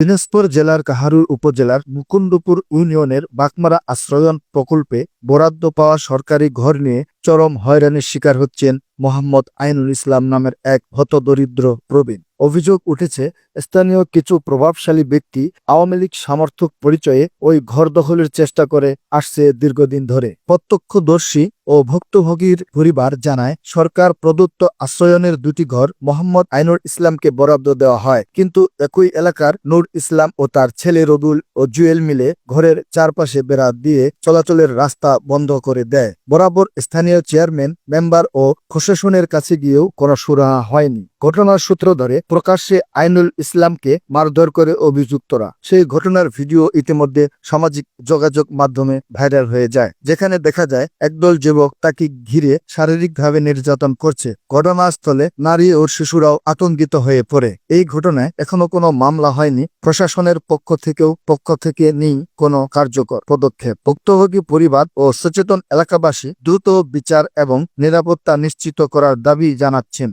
দিনাজপুর জেলার কাহারুর উপজেলার মুকুন্দপুর ইউনিয়নের বাকমারা আশ্রয়ন প্রকল্পে বরাদ্দ পাওয়া সরকারি ঘর নিয়ে চরম হয়রানির শিকার হচ্ছেন মোহাম্মদ আইনুল ইসলাম নামের এক হতদরিদ্র প্রবীণ। অভিযোগ উঠেছে, স্থানীয় কিছু প্রভাবশালী ব্যক্তি আওয়ামী লীগ সমর্থক পরিচয়ে ওই ঘর দখলের চেষ্টা করে আসছে দীর্ঘদিন ধরে। প্রত্যক্ষদর্শী ও ভুক্তভোগীর পরিবার জানায়, সরকার প্রদত্ত আশ্রয়নের দুটি ঘর মোহাম্মদ আইনুল ইসলামকে বরাদ্দ দেওয়া হয়। কিন্তু একই এলাকার নূর ইসলাম ও তার ছেলে রবুল ও জুয়েল মিলে ঘরের চারপাশে বেড়া দিয়ে চলাচলের রাস্তা বন্ধ করে দেয়। বরাবর স্থানীয় চেয়ারম্যান মেম্বার ও প্রশাসনের কাছে গিয়েও করা সুরাহা হয়নি। ঘটনার সূত্র ধরে প্রকাশ্যে আইনুল ইসলামকে মারধর করে অভিযুক্তরা। সেই ঘটনার ভিডিও ইতিমধ্যে সামাজিক যোগাযোগ মাধ্যমে ভাইরাল হয়ে যায়, যেখানে দেখা যায় একদল যুবক তাকে ঘিরে শারীরিকভাবে নির্যাতন করছে। ঘটনাস্থলে নারী ও শিশুরাও আতঙ্কিত হয়ে পড়ে। এই ঘটনায় এখনও কোনো মামলা হয়নি। প্রশাসনের পক্ষ থেকেও পক্ষ থেকে নেই কোনো কার্যকর পদক্ষেপ। ভুক্তভোগী পরিবার ও সচেতন এলাকাবাসী দ্রুত বিচার এবং নিরাপত্তা নিশ্চিত করার দাবি জানাচ্ছেন।